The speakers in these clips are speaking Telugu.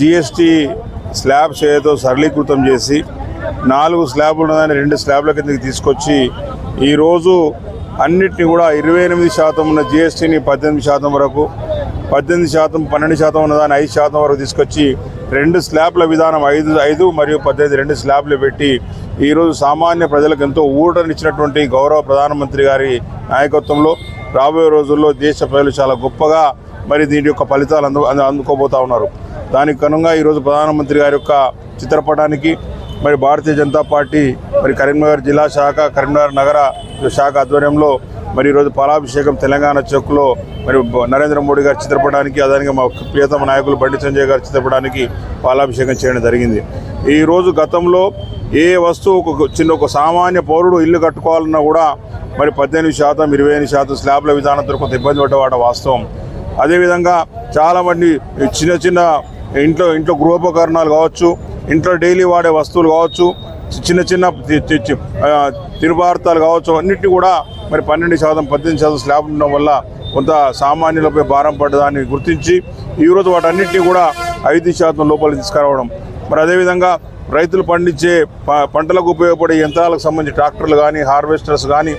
జిఎస్టీ స్లాబ్స్ ఏదో సరళీకృతం చేసి నాలుగు స్లాబ్లు ఉన్నదాన్ని రెండు స్లాబ్ల కిందకి తీసుకొచ్చి ఈరోజు అన్నిటిని కూడా ఇరవై ఎనిమిది శాతం ఉన్న జిఎస్టీని పద్దెనిమిది శాతం వరకు పద్దెనిమిది శాతం పన్నెండు శాతం ఉన్నదాన్ని ఐదు శాతం వరకు తీసుకొచ్చి రెండు స్లాబ్ల విధానం ఐదు ఐదు మరియు పద్దెనిమిది రెండు స్లాబ్లు పెట్టి ఈరోజు సామాన్య ప్రజలకు ఎంతో ఊరటనిచ్చినటువంటి గౌరవ ప్రధానమంత్రి గారి నాయకత్వంలో రాబోయే రోజుల్లో దేశ ప్రజలు చాలా గొప్పగా మరి దీని యొక్క ఫలితాలు అందు అందు- అందుకోబోతా ఉన్నారు. దానికి కనుగా ఈరోజు ప్రధానమంత్రి గారి యొక్క చిత్రపటానికి మరి భారతీయ జనతా పార్టీ మరి కరీంనగర్ జిల్లా శాఖ కరీంనగర్ నగర శాఖ ఆధ్వర్యంలో మరి ఈరోజు పాలాభిషేకం తెలంగాణ చౌక్లో మరి నరేంద్ర మోడీ గారి చిత్రపటానికి అదానికి మా ప్రియతమ నాయకులు బండి సంజయ్ గారి చిత్రపటానికి పాలాభిషేకం చేయడం జరిగింది. ఈరోజు గతంలో ఏ వస్తువు ఒక చిన్న ఒక సామాన్య పౌరుడు ఇల్లు కట్టుకోవాలన్నా కూడా మరి పద్దెనిమిది శాతం ఇరవై ఎనిమిది శాతం స్లాబ్ల విధానంతో కొంత ఇబ్బంది పడ్డవాట వాస్తవం. అదేవిధంగా చాలామంది చిన్న చిన్న ఇంట్లో ఇంట్లో గృహోపకరణాలు కావచ్చు ఇంట్లో డైలీ వాడే వస్తువులు కావచ్చు చిన్న చిన్న తి- కావచ్చు అన్నిటిని కూడా మరి పన్నెండు శాతం పద్దెనిమిది శాతం స్లాబ్ ఉండడం వల్ల కొంత సామాన్యులపై భారం పడ్డదాన్ని గుర్తించి ఈరోజు వాటన్నిటిని కూడా ఐదు శాతం లోపల తీసుకురావడం. మరి అదేవిధంగా రైతులు పండించే ప- పంటలకు ఉపయోగపడే యంత్రాలకు సంబంధించి ట్రాక్టర్లు కానీ హార్వెస్టర్స్ కానీ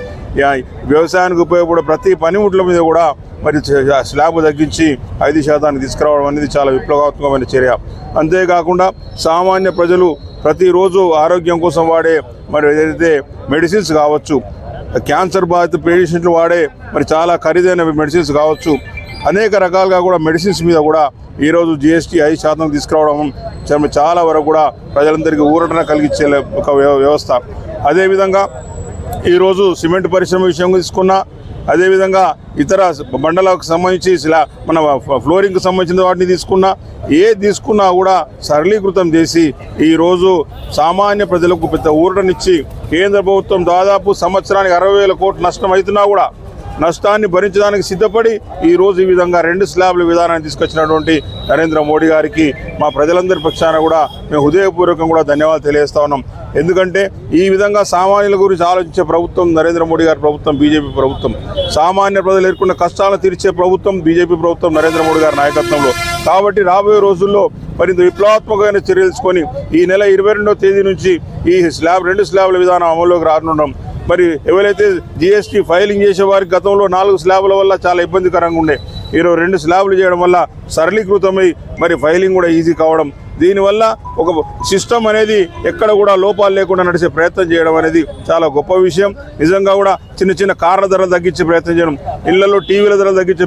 వ్యవసాయానికి ఉపయోగపడే ప్రతి పనిముట్ల మీద కూడా మరి స్లాబ్ తగ్గించి ఐదు శాతానికి తీసుకురావడం అనేది చాలా విప్లవాత్మకమైన చర్య. అంతేకాకుండా సామాన్య ప్రజలు ప్రతిరోజు ఆరోగ్యం కోసం వాడే మరి ఏదైతే మెడిసిన్స్ కావచ్చు క్యాన్సర్ బాధిత పేషెంట్లు వాడే మరి చాలా ఖరీదైన మెడిసిన్స్ కావచ్చు అనేక రకాలుగా కూడా మెడిసిన్స్ మీద కూడా ఈరోజు జిఎస్టీ ఐదు శాతం తీసుకురావడం చాలా- వరకు కూడా ప్రజలందరికీ ఊరటన కలిగించే ఒక వ్యవస్థ. అదేవిధంగా ఈరోజు సిమెంట్ పరిశ్రమ విషయం తీసుకున్నా అదేవిధంగా ఇతర బండలకు సంబంధించి ఇలా మన ఫ్లోరింగ్కి సంబంధించిన వాటిని తీసుకున్నా ఏ తీసుకున్నా కూడా సరళీకృతం చేసి ఈరోజు సామాన్య ప్రజలకు పెద్ద ఊరటనిచ్చి కేంద్ర ప్రభుత్వం దాదాపు సంవత్సరానికి అరవై వేల కోట్లు నష్టం అవుతున్నా కూడా నష్టాన్ని భరించడానికి సిద్ధపడి ఈ రోజు ఈ విధంగా రెండు స్లాబ్ల విధానాన్ని తీసుకొచ్చినటువంటి నరేంద్ర మోడీ గారికి మా ప్రజలందరి పక్షాన కూడా మేము హృదయపూర్వకం కూడా ధన్యవాదాలు తెలియజేస్తా ఉన్నాం. ఎందుకంటే ఈ విధంగా సామాన్యుల గురించి ఆలోచించే ప్రభుత్వం నరేంద్ర మోడీ గారి ప్రభుత్వం బీజేపీ ప్రభుత్వం. సామాన్య ప్రజలు ఎదుర్కొన్న కష్టాలను తీర్చే ప్రభుత్వం బీజేపీ ప్రభుత్వం నరేంద్ర మోడీ గారి నాయకత్వంలో. కాబట్టి రాబోయే రోజుల్లో మరింత విప్లవాత్మకమైన చర్యలు తీసుకొని ఈ నెల ఇరవై రెండవ తేదీ నుంచి ఈ స్లాబ్ రెండు స్లాబ్ల విధానం అమల్లోకి రానుండడం మరి ఎవరైతే జిఎస్టీ ఫైలింగ్ చేసే వారికి గతంలో నాలుగు స్లాబ్ల వల్ల చాలా ఇబ్బందికరంగా ఉండే. ఈరోజు రెండు స్లాబ్లు చేయడం వల్ల సరళీకృతమై మరి ఫైలింగ్ కూడా ఈజీ కావడం. దీనివల్ల ఒక సిస్టమ్ అనేది ఎక్కడ కూడా లోపాలు లేకుండా నడిచే ప్రయత్నం చేయడం అనేది చాలా గొప్ప విషయం. నిజంగా కూడా చిన్న చిన్న కార్ల ధరలు తగ్గించే ప్రయత్నం చేయడం ఇళ్ళలో టీవీల ధరలు తగ్గించే